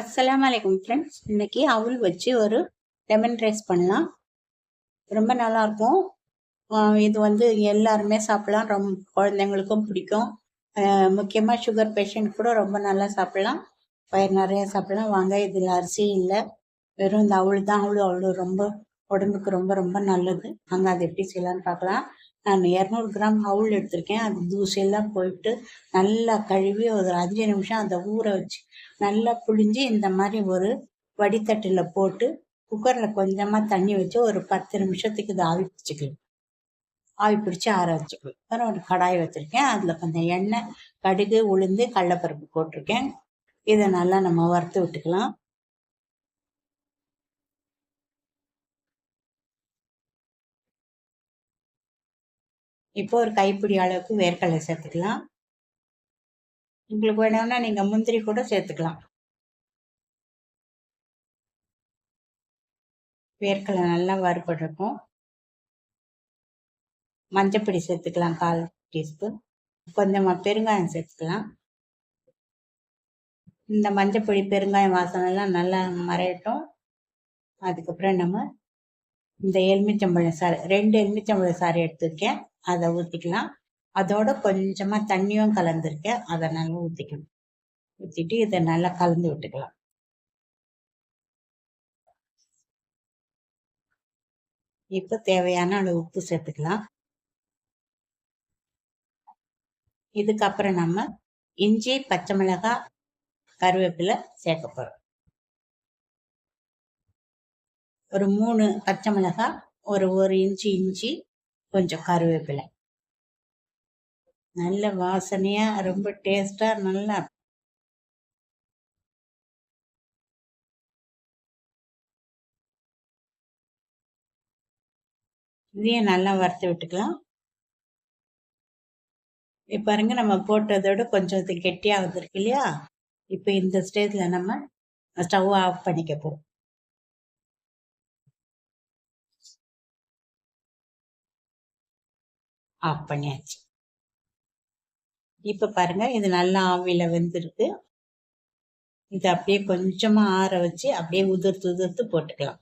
அஸ்லாம் வலைக்கம் ஃப்ரெண்ட்ஸ் இன்னைக்கு அவுள் வச்சு ஒரு லெமன் ரைஸ் பண்ணலாம். ரொம்ப நல்லாயிருக்கும் இது வந்து எல்லாருமே சாப்பிடலாம். ரொம்ப குழந்தைங்களுக்கும் பிடிக்கும். முக்கியமாக சுகர் பேஷண்ட் கூட ரொம்ப நல்லா சாப்பிடலாம். பயிர் நிறைய சாப்பிடலாம். வாங்க இதில் அரிசி இல்லை. வெறும் இந்த அவுள் தான். அவ்வளோ அவ்வளோ ரொம்ப உடம்புக்கு ரொம்ப ரொம்ப நல்லது. அங்கே அதை எப்படி செய்யலான்னு பார்க்கலாம். நான் இரநூறு கிராம் அவுள் எடுத்திருக்கேன். அது தூசையெல்லாம் போயிட்டு நல்லா கழுவி ஒரு அஞ்சு நிமிஷம் அதை ஊற வச்சு நல்லா புழிஞ்சு இந்த மாதிரி ஒரு வடித்தட்டில் போட்டு குக்கரில் கொஞ்சமாக தண்ணி வச்சு ஒரு பத்து நிமிஷத்துக்கு இதை ஆவி பிடிச்சிக்கலாம். ஆவி பிடிச்சி ஆற வச்சுக்கலாம். அப்புறம் ஒரு கடாய் வச்சுருக்கேன். அதில் கொஞ்சம் எண்ணெய் கடுகு உளுந்து கடலப்பருப்பு போட்டிருக்கேன். இதை நல்லா நம்ம வறுத்து விட்டுக்கலாம். இப்போ ஒரு கைப்பிடி அளவுக்கு வேர்க்கடலை சேர்த்துக்கலாம். உங்களுக்கு வேணும்னா நீங்கள் முந்திரி கூட சேர்த்துக்கலாம். வேர்க்கடலை நல்லா வறுபட்டிருக்கும். மஞ்சப்பொடி சேர்த்துக்கலாம் கால் டீஸ்பூன். கொஞ்சமாக பெருங்காயம் சேர்த்துக்கலாம். இந்த மஞ்சப்பொடி பெருங்காயம் வாசனைலாம் நல்லா மறையட்டும். அதுக்கப்புறம் நம்ம இந்த எலுமிச்சம்பழம் சாறு ரெண்டு எலுமிச்சம்பழம் சாறு எடுத்துருக்கேன். அதை ஊற்றிக்கலாம் அதோட கொஞ்சமாக தண்ணியும் கலந்துருக்கேன். அதை நல்லா ஊற்றிக்கணும் ஊற்றிட்டு இதை நல்லா கலந்து விட்டுக்கலாம். இப்போ தேவையான அளவு உப்பு சேர்த்துக்கலாம். இதுக்கப்புறம் நம்ம இஞ்சி பச்சை மிளகாய் கருவேப்பிலை சேர்க்க போகிறோம் ஒரு மூணு பச்சை மிளகாய் ஒரு ஒரு இன்ச்சு இஞ்சி கொஞ்சம் கருவேப்பிலை. நல்ல வாசனையா ரொம்ப டேஸ்டா நல்லா இதையும் நல்லா வறுத்து விட்டுக்கலாம். இப்போ பாருங்க நம்ம போட்டதோட கொஞ்சம் இது கெட்டியாக வந்திருக்கு இல்லையா? இப்போ இந்த ஸ்டேஜில் நம்ம ஸ்டவ் ஆஃப் பண்ணிக்க போகிறோம் ஆஃப் பண்ணியாச்சு. இப்போ பாருங்க இது நல்லா ஆவியில் வெந்திருக்கு. இது அப்படியே கொஞ்சமாக ஆற வச்சு அப்படியே உதிர்த்து உதிர்த்து போட்டுக்கலாம்.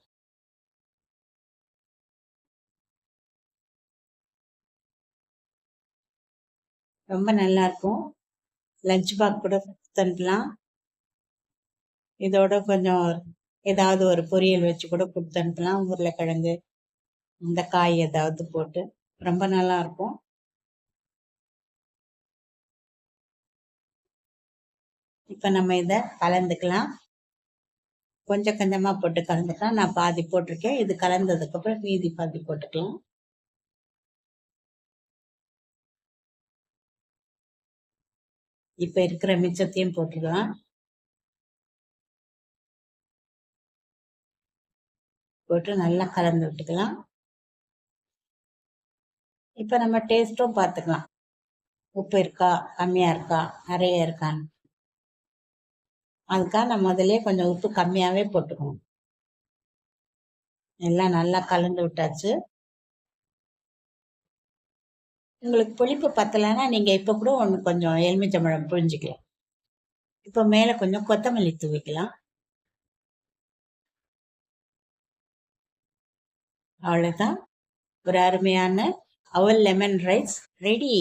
ரொம்ப நல்லா இருக்கும். லஞ்ச் பாக் கூட தந்துலாம் இதோட கொஞ்சம் ஏதாவது ஒரு பொரியல் வச்சு கூட கொடுத்து அனுப்பலாம் உருளைக்கிழங்கு இந்த காய் ஏதாவது போட்டு. ரொம்ப நல்லா இருக்கும். இப்போ நம்ம இதை கலந்துக்கலாம். கொஞ்சம் கொஞ்சமாக போட்டு கலந்துக்கலாம். நான் பாதி போட்டிருக்கேன். இது கலந்ததுக்கப்புறம் மீதி பாதி போட்டுக்கலாம். இப்போ இருக்கிற மிச்சத்தையும் போட்டுக்கலாம். போட்டு நல்லா கலந்து விட்டுக்கலாம். இப்போ நம்ம டேஸ்ட்டும் பார்த்துக்கலாம் உப்பு இருக்கா? கம்மியாக இருக்கா? நிறைய இருக்கான்னு. அதுக்காக நம்ம முதலே கொஞ்சம் உப்பு கம்மியாகவே போட்டுக்கணும். எல்லாம் நல்லா கலந்து விட்டாச்சு. உங்களுக்கு புளிப்பு பத்தலைன்னா நீங்கள் இப்போ கூட ஒன்று கொஞ்சம் எலுமிச்சம்பழம் புரிஞ்சிக்கலாம் இப்போ மேலே கொஞ்சம் கொத்தமல்லி தூவிக்கலாம் அவ்வளோதான் ஒரு அருமையான அவல் லெமன் ரைஸ் ரெடி